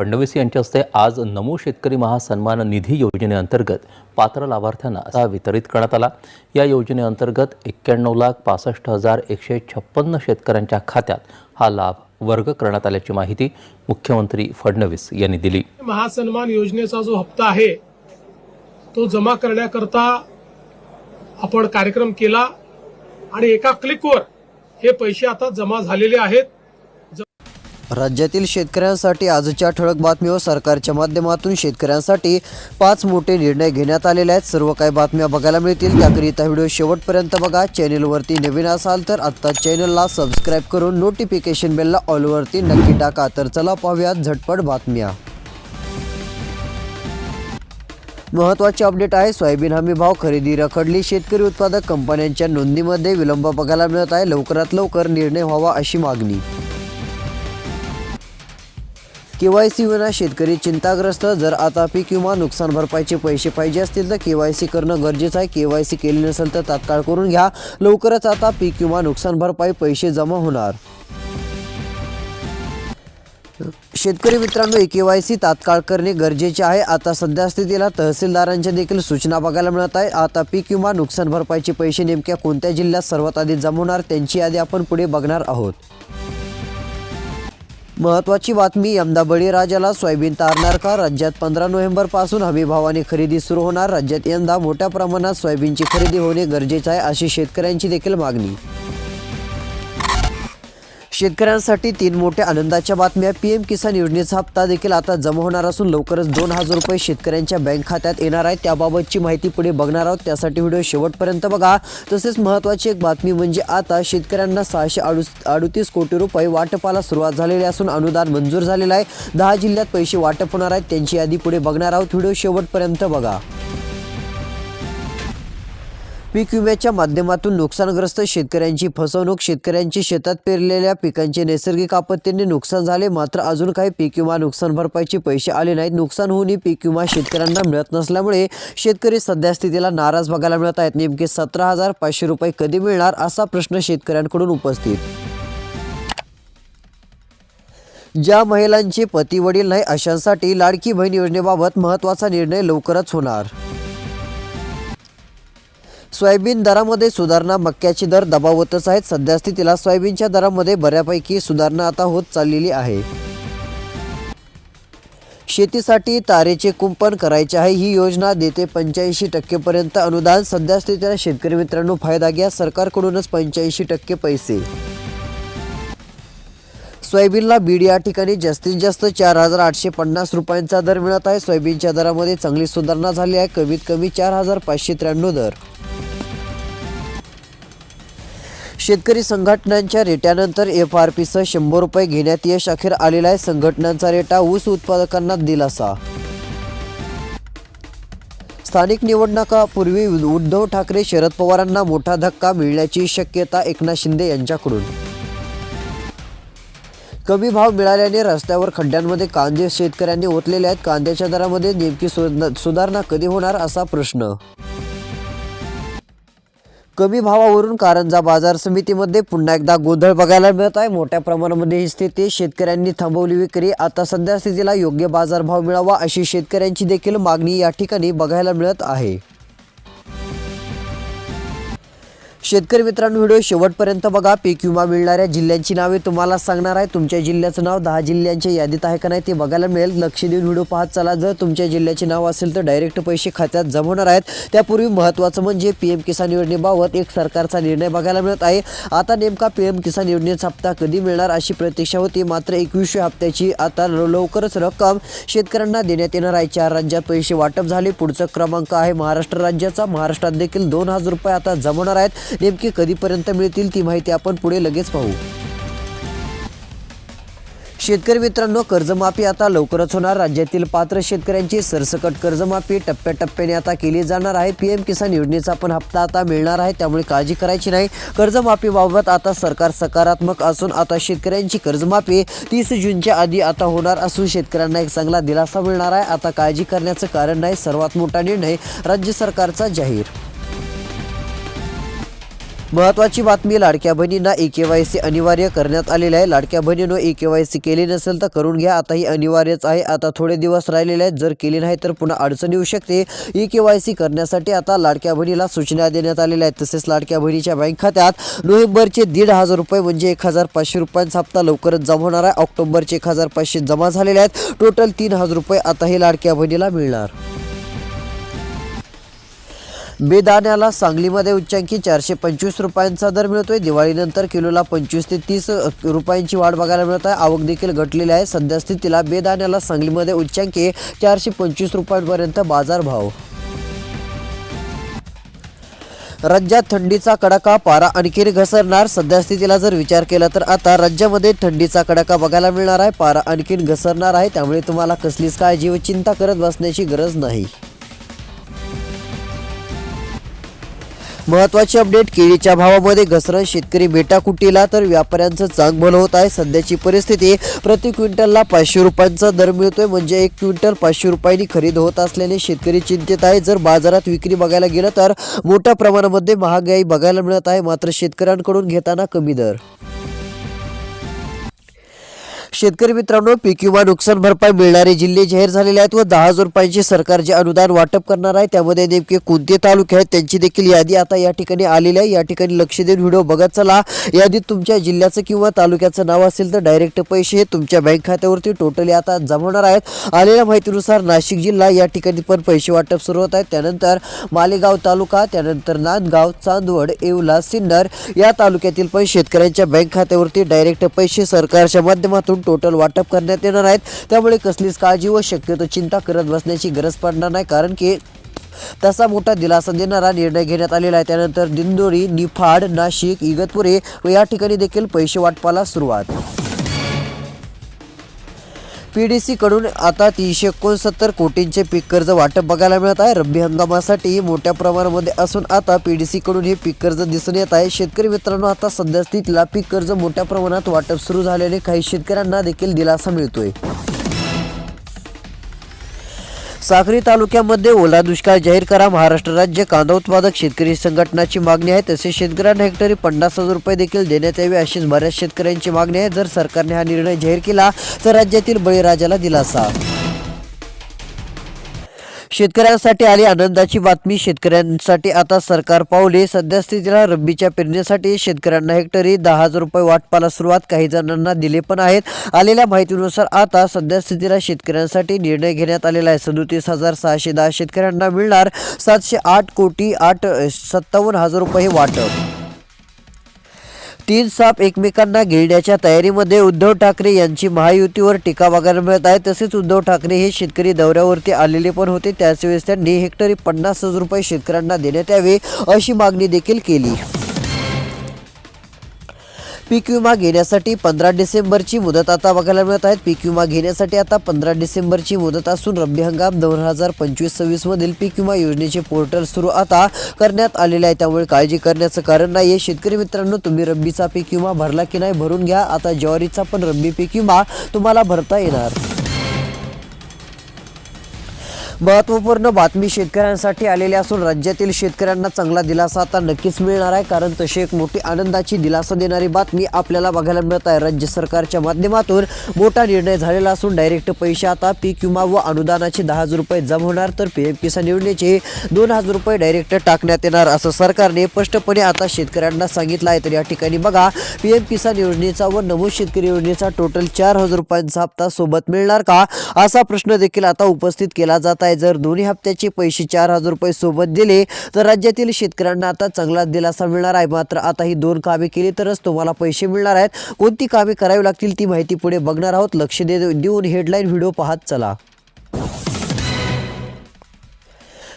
फडणवीस यांच्या हस्ते आज नमो शेतकरी महासन्मान निधी योजनेअंतर्गत पात्र लाभार्थ्यांना असा वितरित करण्यात आला. या योजनेअंतर्गत एक्क्याण्णव लाख पासष्ट हजार एकशे छप्पन्न शेतकऱ्यांच्या खात्यात हा लाभ वर्ग करण्यात आल्याची माहिती मुख्यमंत्री फडणवीस यांनी दिली. महासन्मान योजनेचा जो हप्ता आहे तो जमा करण्याकरता आपण कार्यक्रम केला आणि एका क्लिकवर हे पैसे आता जमा झालेले आहेत. राज्यातील शेतकऱ्यांसाठी आजच्या ठळक बातम्यावर सरकारच्या माध्यमातून शेतकऱ्यांसाठी पाच मोठे निर्णय घेण्यात आलेले आहेत. सर्व काही बातम्या बघायला मिळतील. त्याकरिता व्हिडिओ शेवटपर्यंत बघा. चॅनेलवरती नवीन असाल तर आत्ता चॅनलला सबस्क्राईब करून नोटिफिकेशन बेलला ऑलवरती नक्की टाका. तर चला पाहूयात झटपट बातम्या. महत्त्वाचे अपडेट आहे. सोयाबीन हमी भाव खरेदी रखडली. शेतकरी उत्पादक कंपन्यांच्या नोंदणीमध्ये विलंब बघायला मिळत आहे. लवकरात लवकर निर्णय व्हावा अशी मागणी. केवायसी विना शेतकरी चिंताग्रस्त. जर आता पीक किंवा नुकसान भरपाईचे पैसे पाहिजे असतील तर केवायसी करणं गरजेचं आहे. केवायसी केली नसेल तर तात्काळ करून घ्या. लवकरच आता पीक किंवा नुकसान भरपाई पैसे जमा होणार. शेतकरी मित्रांनो केवायसी तात्काळ करणे गरजेचे आहे. आता सध्या स्थितीला तहसीलदारांच्या देखील सूचना बघायला मिळत आहे. आता पीक किंवा नुकसान भरपाईचे पैसे नेमक्या कोणत्या जिल्ह्यात सर्वात आधी जमा होणार त्यांची यादी आपण पुढे बघणार आहोत. महत्वाची बातमी यमदा बळीराजाला सोयाबीन तारणार का? राज्यात पंधरा नोव्हेंबरपासून हमीभावाने खरेदी सुरू होणार. राज्यात यंदा मोठ्या प्रमाणात सोयाबीनची खरेदी होणे गरजेचे आहे अशी शेतकऱ्यांची देखील मागणी. शेतकऱ्यांसाठी तीन मोठ्या आनंदाच्या बातम्या. पीएम किसान योजनेचा हप्ता देखील आता जमा होणार असून लवकरच दोन हजार रुपये शेतकऱ्यांच्या बँक खात्यात येणार आहे त्याबाबतची माहिती पुढे बघणार आहोत. त्यासाठी व्हिडिओ शेवटपर्यंत बघा. तसेच महत्त्वाची एक बातमी म्हणजे आता शेतकऱ्यांना सहाशे अडुस अडुतीस कोटी रुपये वाटपाला सुरुवात झालेली असून अनुदान मंजूर झालेलं आहे. दहा जिल्ह्यात पैसे वाटप होणार आहेत. त्यांची यादी पुढे बघणार आहोत. व्हिडिओ शेवटपर्यंत बघा. पीक विम्याच्या माध्यमातून नुकसानग्रस्त शेतकऱ्यांची फसवणूक शेतकऱ्यांची शेतात पेरलेल्या पिकांचे नैसर्गिक आपत्तीने नुकसान झाले मात्र अजून काही पीक विमा नुकसान भरपाईचे पैसे आले नाहीत. नुकसान होऊनही पीक विमा शेतकऱ्यांना मिळत नसल्यामुळे शेतकरी सध्या स्थितीला नाराज बघायला मिळत आहेत. नेमके सतरा हजार पाचशे रुपये कधी मिळणार असा प्रश्न शेतकऱ्यांकडून उपस्थित. ज्या महिलांचे पती वडील नाही अशांसाठी लाडकी बहीण योजनेबाबत महत्त्वाचा निर्णय लवकरच होणार. सोयाबीन दरामध्ये सुधारणा मक्याचे दर दबावतच आहेत. सध्या स्थितीला सोयाबीनच्या दरामध्ये बऱ्यापैकी सुधारणा आता होत चाललेली आहे. शेतीसाठी तारेचे कुंपण करायचे आहे. ही योजना देते पंच्याऐंशी टक्केपर्यंत अनुदान. सध्या स्थितीला शेतकरी मित्रांनो फायदा घ्या. सरकारकडूनच पंच्याऐंशी टक्के पैसे. सोयाबीनला बीड या ठिकाणी जास्तीत जास्त चार हजार आठशे पन्नास रुपयांचा दर मिळत आहे. सोयाबीनच्या दरामध्ये चांगली सुधारणा झाली आहे. कमीत कमी चार हजार पाचशे त्र्याण्णव दर. शेतकरी संघटनांच्या रेट्यानंतर एफ आर पीसह शंभर रुपये घेण्यात यश अखेर आलेला आहे. संघटनांचा रेटा ऊस उत्पादकांना दिलासा. स्थानिक निवडणुकापूर्वी उद्धव ठाकरे शरद पवारांना मोठा धक्का मिळण्याची शक्यता एकनाथ शिंदे यांच्याकडून. कमी भाव मिळाल्याने रस्त्यावर खड्ड्यांमध्ये कांदे शेतकऱ्यांनी ओतलेले आहेत. कांद्याच्या दरामध्ये नेमकी सुधारणा कधी होणार असा प्रश्न. कमी भावावरून कारंजा बाजार समितीमध्ये पुन्हा एकदा गोंधळ बघायला मिळत आहे. मोठ्या प्रमाणामध्ये ही स्थिती शेतकऱ्यांनी थांबवली विक्री. आता सध्या स्थितीला योग्य बाजारभाव मिळावा अशी शेतकऱ्यांची देखील मागणी या ठिकाणी बघायला मिळत आहे. शेतकरी मित्रांनो व्हिडिओ शेवटपर्यंत बघा. पीक विमा मिळणाऱ्या जिल्ह्यांची नावे तुम्हाला सांगणार आहे. तुमच्या जिल्ह्याचं नाव दहा जिल्ह्यांच्या यादीत आहे का नाही ते बघायला मिळेल. लक्ष देऊन व्हिडिओ पाहत चला. जर तुमच्या जिल्ह्याचे नाव असेल तर डायरेक्ट पैसे खात्यात जमवणार आहेत. त्यापूर्वी महत्त्वाचं म्हणजे पी एम किसान योजनेबाबत एक सरकारचा निर्णय बघायला मिळत आहे. आता नेमका पी एम किसान योजनेचा हप्ता कधी मिळणार अशी प्रतीक्षा होती. मात्र एकवीसशे हप्त्याची आता लवकरच रक्कम शेतकऱ्यांना देण्यात येणार आहे. चार राज्यात पैसे वाटप झाले. पुढचा क्रमांक आहे महाराष्ट्र राज्याचा. महाराष्ट्रात देखील दोन हजार रुपये आता जमवणार आहेत. नेमकी कधीपर्यंत मिळतील ती माहिती आपण पुढे लगेच पाहू. शेतकरी मित्रांनो कर्जमाफी आता लवकरच होणार. राज्यातील पात्र शेतकऱ्यांची सरसकट कर्जमाफी टप्प्याटप्प्याने आता केली जाणार आहे. पीएम किसान योजनेचा पण हप्ता आता मिळणार आहे त्यामुळे काळजी करायची नाही. कर्जमाफीबाबत आता सरकार सकारात्मक असून आता शेतकऱ्यांची कर्जमाफी तीस जूनच्या आधी आता होणार असून शेतकऱ्यांना एक चांगला दिलासा मिळणार आहे. आता काळजी करण्याचं कारण नाही सर्वात मोठा निर्णय राज्य सरकारचा जाहीर महत्वाची बातमी लाडक्या बहिणींना ई के वाय सी अनिवार्य करण्यात आलेले आहे. लाडक्या बहिणीनं ई के वाय सी केली नसेल तर करून घ्या. आता ही अनिवार्यच आहे. आता थोडे दिवस राहिलेले आहेत. जर केली नाही तर पुन्हा अडचण येऊ शकते. ई के वाय सी करण्यासाठी आता लाडक्या बहिणीला सूचना देण्यात आलेल्या आहेत. तसेच लाडक्या बहिणीच्या बँक खात्यात नोव्हेंबरचे दीड हजार रुपये म्हणजे एक हजार पाचशे रुपयांचा हप्ता लवकरच जमा होणार आहे. ऑक्टोबरचे एक हजार पाचशे जमा झालेले आहेत. टोटल तीन हजार रुपये आता हे लाडक्या बहिणीला मिळणार. बेदाण्याला सांगलीमध्ये उच्चांकी चारशे पंचवीस रुपयांचा दर मिळतोय. दिवाळीनंतर किलोला पंचवीस ते तीस रुपयांची वाढ बघायला मिळत आहे. आवक देखील घटलेली आहे. सध्यास्थितीला बेदाण्याला सांगलीमध्ये उच्चांकी चारशे पंचवीस रुपयांपर्यंत बाजारभाव. राज्यात थंडीचा कडाका पारा आणखीन घसरणार. सध्यास्थितीला जर विचार केला तर आता राज्यामध्ये थंडीचा कडाका बघायला मिळणार आहे. पारा आणखीन घसरणार आहे. त्यामुळे तुम्हाला कसलीच काळजी व चिंता करत बसण्याची गरज नाही. महत्वाची अपडेट केळीच्या भावामध्ये घसरण शेतकरी बेटाकुटीला तर व्यापाऱ्यांचं चांगलं होत आहे. सध्याची परिस्थिती प्रति क्विंटलला पाचशे रुपयांचा दर मिळतोय. म्हणजे एक क्विंटल पाचशे रुपयांनी खरेदी होत असल्याने शेतकरी चिंतित आहे जर बाजारात विक्री बघायला गेलं तर मोठ्या प्रमाणामध्ये महागाई बघायला मिळत आहे. मात्र शेतकऱ्यांकडून घेताना कमी दर. शेतकरी मित्रांनो पीक विमा नुकसान भरपाई मिळणारे जिल्हे जाहीर झालेले आहेत व दहा हजार रुपयांचे सरकार जे अनुदान वाटप करणार आहे त्यामध्ये नेमके कोणते तालुके आहेत त्यांची देखील यादी आता या ठिकाणी आलेली आहे. या ठिकाणी लक्ष देऊन व्हिडिओ बघत चला. यादीत तुमच्या जिल्ह्याचं किंवा तालुक्याचं नाव असेल तर डायरेक्ट पैसे हे तुमच्या बँक खात्यावरती टोटली आता जमवणार आहेत. आलेल्या माहितीनुसार नाशिक जिल्हा या ठिकाणी पण पैसे वाटप सुरू होत आहे त्यानंतर मालेगाव तालुका त्यानंतर नांदगाव चांदवड येवला सिन्नर या तालुक्यातील पण शेतकऱ्यांच्या बँक खात्यावरती डायरेक्ट पैसे सरकारच्या माध्यमातून टोटल वाटप करण्यात येणार आहेत. त्यामुळे कसलीच काळजी व शक्यतो चिंता करत बसण्याची गरज पडणार नाही कारण की तसा मोठा दिलासा देणारा निर्णय घेण्यात आलेला आहे. त्यानंतर दिंदोरी निफाड नाशिक इगतपुरे व या ठिकाणी देखील पैसे वाटपाला सुरुवात. पीडीसी कडून आता तीनशे एकोणसत्तर कोटींचे पीक कर्ज वाटप बघायला मिळत आहे. रब्बी हंगामासाठी मोठ्या प्रमाणामध्ये असून आता पीडीसी कडून हे पीक कर्ज दिसून येत आहे. शेतकरी मित्रांनो आता सध्या स्थितीला पीक कर्ज मोठ्या प्रमाणात वाटप सुरू झाल्याने काही शेतकऱ्यांना देखील दिलासा मिळतोय. साक्री तालुक्यामध्ये ओला दुष्काळ जाहीर करा. महाराष्ट्र राज्य कांदा उत्पादक शेतकरी संघटनाची मागणी आहे. तसेच शेतकऱ्यांना हेक्टरी पन्नास हजार रुपये देखील देण्यात यावे अशीच बऱ्याच शेतकऱ्यांची मागणी आहे. जर सरकारने हा निर्णय जाहीर केला तर राज्यातील बळीराजाला दिलासा. शेतकऱ्यांसाठी आली आनंदाची बातमी. शेतकऱ्यांसाठी आता सरकार पावले. सध्या स्थितीला रब्बीच्या पेरणीसाठी शेतकऱ्यांना हेक्टरी दहा हजार रुपये वाटपाला सुरुवात. काही जणांना दिले पण आहेत. आलेल्या माहितीनुसार आता सध्या स्थितीला शेतकऱ्यांसाठी निर्णय घेण्यात आलेला आहे. सदोतीस हजार सहाशे दहा शेतकऱ्यांना मिळणार सातशे आठ कोटी आठ सत्तावन्न हजार रुपये हे वाटप. तीन साप एकमेकांना गिळण्याच्या तयारीमध्ये उद्धव ठाकरे यांची महायुतीवर टीका बघायला मिळत आहे. तसेच उद्धव ठाकरे हे शेतकरी दौऱ्यावरती आलेले पण होते. त्याच वेळेस त्यांनी हेक्टरी पन्नास हजार रुपये शेतकऱ्यांना देण्यात यावे अशी मागणी देखील केली. पीक विमा घेण्यासाठी पंधरा डिसेंबरची मुदत आता बघायला मिळत आहे. पीक विमा घेण्यासाठी आता पंधरा डिसेंबरची मुदत असून रब्बी हंगाम दोन हजार पंचवीस सव्वीस मधील पीक विमा योजनेचे पोर्टल सुरू आता करण्यात आलेले आहे. त्यामुळे काळजी करण्याचं कारण नाही शेतकरी मित्रांनो तुम्ही रब्बीचा पीक विमा भरला की नाही भरून घ्या. आता ज्वारीचा पण रब्बी पीक विमा तुम्हाला भरता येणार. महत्त्वपूर्ण बातमी शेतकऱ्यांसाठी आलेली असून राज्यातील शेतकऱ्यांना चांगला दिलासा आता नक्कीच मिळणार आहे कारण तशी एक मोठी आनंदाची दिलासा देणारी बातमी आपल्याला बघायला मिळत आहे. राज्य सरकारच्या माध्यमातून मोठा निर्णय झालेला असून डायरेक्ट पैसे आता पीक विमा व अनुदानाचे दहा हजार रुपये जमा होणार तर पी एम किसान योजनेचे दोन हजार रुपये डायरेक्ट टाकण्यात येणार असं सरकारने स्पष्टपणे आता शेतकऱ्यांना सांगितलं आहे. तर या ठिकाणी बघा पी एम किसान योजनेचा व नमूद शेतकरी योजनेचा टोटल चार हजार रुपयांचा हप्ता सोबत मिळणार का? असा प्रश्न देखील आता उपस्थित केला जात आहे. जर दोन्ही हप्त्याचे पैसे चार हजार रुपये सोबत दिले तर राज्यातील शेतकऱ्यांना आता चांगला दिलासा मिळणार आहे. मात्र आता ही दोन कामे केली तरच तुम्हाला पैसे मिळणार आहेत. कोणती कामे करावी लागतील ती माहिती पुढे बघणार आहोत. लक्ष दे देऊन हेडलाईन व्हिडिओ पाहत चला.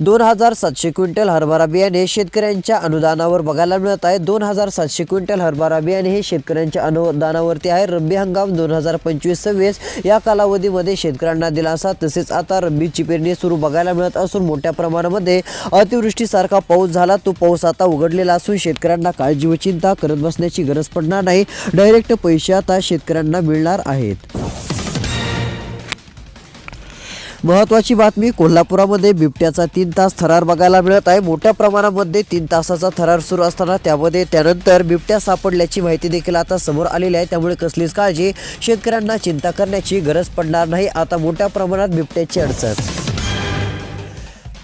दोन हजार सातशे क्विंटल हरभरा बियाणे शेतकऱ्यांच्या अनुदानावर बघायला मिळत आहे. दोन हजार सातशे क्विंटल हरभरा बियाणे हे शेतकऱ्यांच्या अनुदानावरती आहे. रब्बी हंगाम दोन हजार पंचवीस सव्वीस या कालावधीमध्ये शेतकऱ्यांना दिलासा. तसेच आता रब्बीची पेरणी सुरू बघायला मिळत असून मोठ्या प्रमाणामध्ये अतिवृष्टीसारखा पाऊस झाला. तो पाऊस आता उघडलेला असून शेतकऱ्यांना काळजी व चिंता करत बसण्याची गरज पडणार नाही. डायरेक्ट पैसे आता शेतकऱ्यांना मिळणार आहेत. महत्वाची बातमी कोल्हापुरामध्ये बिबट्याचा तीन तास थरार बघायला मिळत आहे. मोठ्या प्रमाणामध्ये तीन तासाचा थरार सुरू असताना त्यामध्ये त्यानंतर बिबट्या सापडल्याची माहिती देखील आता समोर आलेली आहे. त्यामुळे कसलीच काळजी शेतकऱ्यांना चिंता करण्याची गरज पडणार नाही. आता मोठ्या प्रमाणात बिबट्याची अडचण.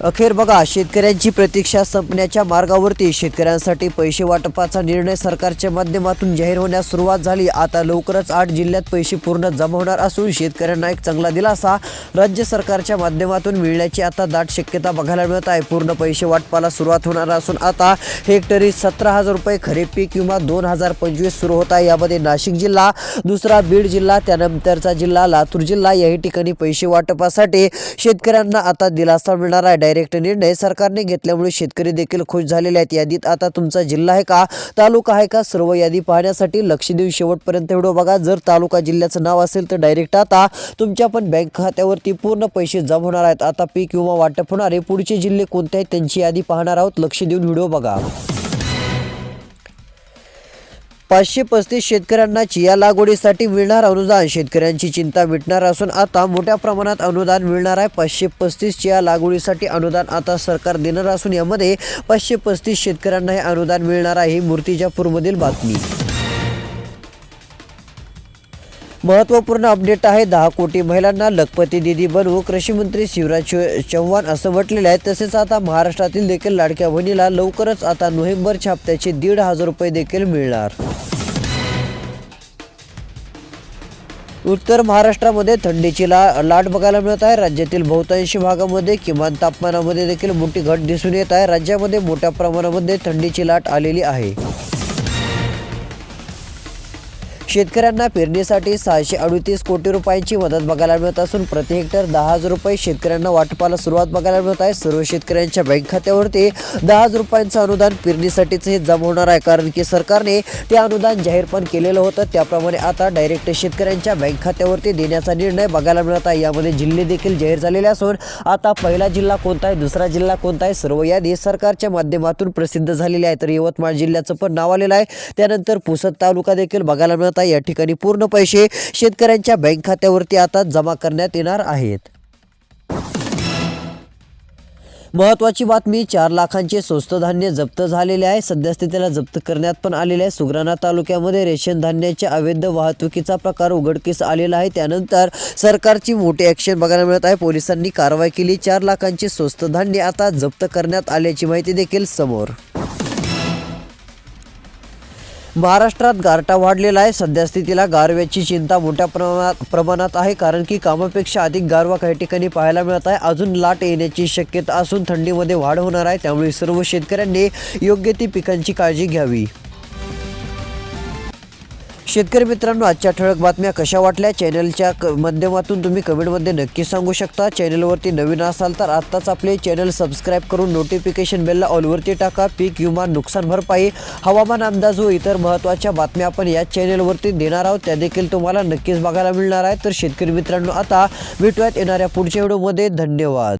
अखेर बघा शेतकऱ्यांची प्रतीक्षा संपण्याच्या मार्गावरती शेतकऱ्यांसाठी पैसे वाटपाचा निर्णय सरकारच्या माध्यमातून जाहीर होण्यास सुरुवात झाली. आता लवकरच आठ जिल्ह्यात पैसे पूर्ण जमा होणार असून शेतकऱ्यांना एक चांगला दिलासा राज्य सरकारच्या माध्यमातून मिळण्याची आता दाट शक्यता बघायला मिळत आहे. पूर्ण पैसे वाटपाला सुरुवात होणार असून आता हेक्टरी सतरा हजार रुपये खरीप पीक किंवा दोन हजार पंचवीस सुरू होत आहे. यामध्ये नाशिक जिल्हा दुसरा बीड जिल्हा त्यानंतरचा जिल्हा लातूर जिल्हा याही ठिकाणी पैसे वाटपासाठी शेतकऱ्यांना आता दिलासा मिळणार आहे. डायरेक्ट निर्णय सरकारने घेतल्यामुळे शेतकरी देखील खुश झालेले आहेत. यादीत आता तुमचा जिल्हा आहे का तालुका आहे का सर्व यादी पाहण्यासाठी लक्ष देऊन शेवटपर्यंत व्हिडिओ बघा. जर तालुका जिल्ह्याचं नाव असेल तर डायरेक्ट आता तुमच्या पण बँक खात्यावरती पूर्ण पैसे जमा होणार आहेत. आता पीक विमा वाटप होणारे पुढचे जिल्हे कोणते आहेत त्यांची यादी पाहणार आहोत. लक्ष देऊन व्हिडिओ बघा. पाचशे पस्तीस शेतकऱ्यांना चिया लागवडीसाठी मिळणार अनुदान. शेतकऱ्यांची चिंता मिटणार असून आता मोठ्या प्रमाणात अनुदान मिळणार आहे. पाचशे पस्तीस चिया लागवडीसाठी अनुदान आता सरकार देणार असून यामध्ये पाचशे पस्तीस शेतकऱ्यांना हे अनुदान मिळणार आहे. ही मूर्तिजापूरमधील बातमी. महत्त्वपूर्ण अपडेट आहे. दहा कोटी महिलांना लखपती दिदी बनवू कृषी मंत्री शिवराज चव्हाण असं म्हटलेलं आहे. तसेच आता महाराष्ट्रातील देखील लाडक्या बहिणीला लवकरच आता नोव्हेंबरच्या हप्त्याचे दीड हजार रुपये देखील मिळणार. उत्तर महाराष्ट्रामध्ये थंडीची ला लाट बघायला मिळत आहे. राज्यातील बहुतांशी भागामध्ये किमान तापमानामध्ये देखील मोठी घट दिसून येत आहे. राज्यामध्ये मोठ्या प्रमाणामध्ये थंडीची लाट आलेली आहे. शेतकऱ्यांना पेरणीसाठी सहाशे अडतीस कोटी रुपयांची मदत बघायला मिळत असून प्रति हेक्टर दहा हजार रुपये शेतकऱ्यांना वाटपाला सुरुवात बघायला मिळत आहे. सर्व शेतकऱ्यांच्या बँक खात्यावरती दहा हजार रुपयांचं अनुदान पेरणीसाठीच हे जमा होणार आहे. कारण की सरकारने ते अनुदान जाहीर पण केलेलं होतं. त्याप्रमाणे आता डायरेक्ट शेतकऱ्यांच्या बँक खात्यावरती देण्याचा निर्णय बघायला मिळत आहे. यामध्ये जिल्हे देखील जाहीर झालेले असून आता पहिला जिल्हा कोणता आहे? दुसरा जिल्हा कोणता आहे? सर्व यादी सरकारच्या माध्यमातून प्रसिद्ध झालेली आहे तर यवतमाळ जिल्ह्याचं पण नाव आलेलं आहे. त्यानंतर पुसद तालुका देखील बघायला मिळत आता या ठिकाणी पूर्ण पैसे शेतकऱ्यांच्या बँक खात्यावरती आता जमा करण्यात येणार आहेत. महत्वाची बातमी चार लाखांचे स्वस्त धान्य जप्त झालेले आहे. सध्यास्थितीला जप्त करण्यात पण आलेले आहे. सुग्राणा तालुक्यामध्ये रेशन धान्याच्या अवैध वाहतुकीचा प्रकार उघडकीस आलेला आहे. त्यानंतर सरकारची मोठी ॲक्शन बघायला मिळत आहे. पोलिसांनी कारवाई केली. चार लाखांचे स्वस्त धान्य आता जप्त करण्यात आल्याची माहिती देखील समोर. महाराष्ट्रात गारटा वाढलेला आहे. सध्या स्थितीला गारव्याची चिंता मोठ्या प्रमाणात प्रमाणात आहे कारण की कामापेक्षा अधिक गारवा काही ठिकाणी पाहायला मिळत आहे. अजून लाट येण्याची शक्यता असून थंडीमध्ये वाढ होणार आहे. त्यामुळे सर्व शेतकऱ्यांनी योग्य ती पिकांची काळजी घ्यावी. शेतकरी मित्रांनो आजच्या ठळक बातम्या कशा वाटल्या? चॅनलच्या क माध्यमातून तुम्ही कमेंटमध्ये नक्की सांगू शकता. चॅनलवरती नवीन असाल तर आत्ताच आपले चॅनल सबस्क्राईब करून नोटिफिकेशन बेलला ऑलवरती टाका. पीक विमा नुकसान भरपाई हवामान अंदाज व इतर महत्त्वाच्या बातम्या आपण याच चॅनलवरती देणार आहोत. त्या देखील तुम्हाला नक्कीच बघायला मिळणार आहे. तर शेतकरी मित्रांनो आता भेटूयात येणाऱ्या पुढच्या व्हिडिओमध्ये धन्यवाद.